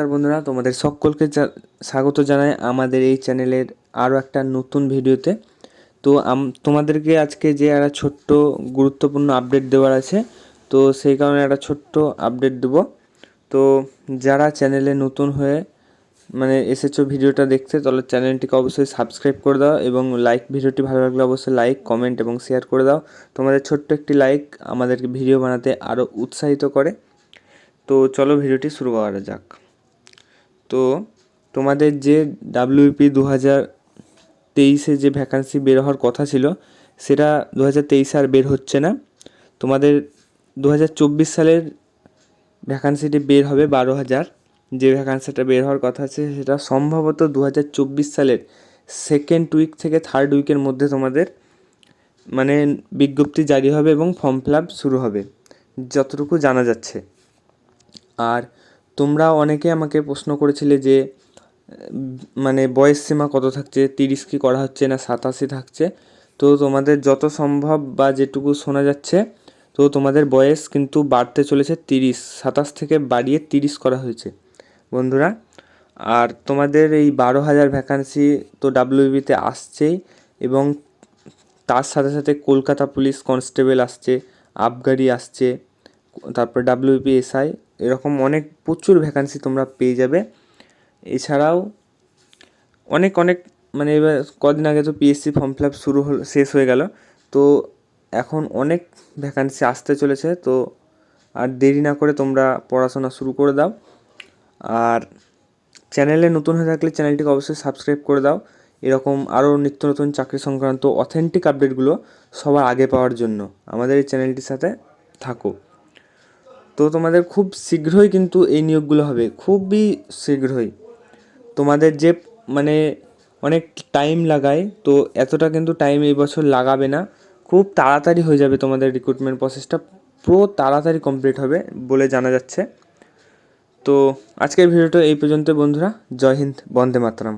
নমস্কার বন্ধুরা, তোমাদের সকলকে স্বাগত জানাই আমাদের এই চ্যানেলের আরও একটা নতুন ভিডিওতে। তো তোমাদেরকে আজকে যে একটা ছোট্ট গুরুত্বপূর্ণ আপডেট দেওয়ার আছে, তো সেই কারণে একটা ছোট্ট আপডেট দেব। তো যারা চ্যানেলে নতুন হয়ে মানে এসেছ ভিডিওটা দেখতে, তাহলে চ্যানেলটিকে অবশ্যই সাবস্ক্রাইব করে দাও এবং লাইক ভিডিওটি ভালো লাগলে অবশ্যই লাইক কমেন্ট এবং শেয়ার করে দাও। তোমাদের ছোট্ট একটি লাইক আমাদেরকে ভিডিও বানাতে আরও উৎসাহিত করে। তো চলো ভিডিওটি শুরু করা যাক। তো তোমাদের যে ডাব্লিউপি দু হাজার তেইশে যে ভ্যাকান্সি বের হওয়ার কথা ছিল, সেটা দু হাজার তেইশে আর বের হচ্ছে না। তোমাদের দু হাজার চব্বিশ সালের ভ্যাকান্সিটি বের হবে বারো হাজার। যে ভ্যাকান্সিটা বের হওয়ার কথা আছে, সেটা সম্ভবত দু হাজার চব্বিশ সালের সেকেন্ড উইক থেকে থার্ড উইকের মধ্যে তোমাদের মানে বিজ্ঞপ্তি জারি হবে এবং ফর্ম ফিল আপ শুরু হবে, যতটুকু জানা যাচ্ছে। আর তোমরা অনেকে আমাকে প্রশ্ন করেছিলে যে মানে বয়স সীমা কত থাকছে, তিরিশ কি করা হচ্ছে না সাতাশি থাকছে? তো তোমাদের যত সম্ভব বা যেটুকু শোনা যাচ্ছে, তো তোমাদের বয়স কিন্তু বাড়তে চলেছে তিরিশ, সাতাশ থেকে বাড়িয়ে তিরিশ করা হয়েছে, বন্ধুরা। আর তোমাদের এই বারো হাজার ভ্যাকান্সি তো ডাব্লিউবিতে আসছেই এবং তার সাথে সাথে কলকাতা পুলিশ কনস্টেবল আসছে, আবগারি আসছে তারপর ডাব্লিউপি এসআই এরকম অনেক প্রচুর ভ্যাকান্সি তোমরা পেয়ে যাবে। এছাড়াও অনেক অনেক মানে এবার কদিন আগে তো পিএসসি ফর্ম ফিল আপ শুরু হল, শেষ হয়ে গেল। তো এখন অনেক ভ্যাকান্সি আসতে চলেছে, তো আর দেরি না করে তোমরা পড়াশোনা শুরু করে দাও। আর চ্যানেলে নতুন হয়ে থাকলে চ্যানেলটিকে অবশ্যই সাবস্ক্রাইব করে দাও। এরকম আরও নিত্য নতুন চাকরি সংক্রান্ত অথেন্টিক আপডেটগুলো সবার আগে পাওয়ার জন্য। আমাদের এই চ্যানেলটির সাথে থাকো। তো তোমাদের খুব শীঘ্রই কিন্তু এই নিয়োগগুলো হবে, খুবই শীঘ্রই। তোমাদের যে মানে অনেক টাইম লাগায়, তো এতটা কিন্তু টাইম এই বছর লাগাবে না। খুব তাড়াতাড়ি হয়ে যাবে তোমাদের রিক্রুটমেন্ট প্রসেসটা পুরো তাড়াতাড়ি কমপ্লিট হবে বলে জানা যাচ্ছে। তো আজকের ভিডিওটা এই পর্যন্ত বন্ধুরা, জয় হিন্দ, বন্দে মাতরম।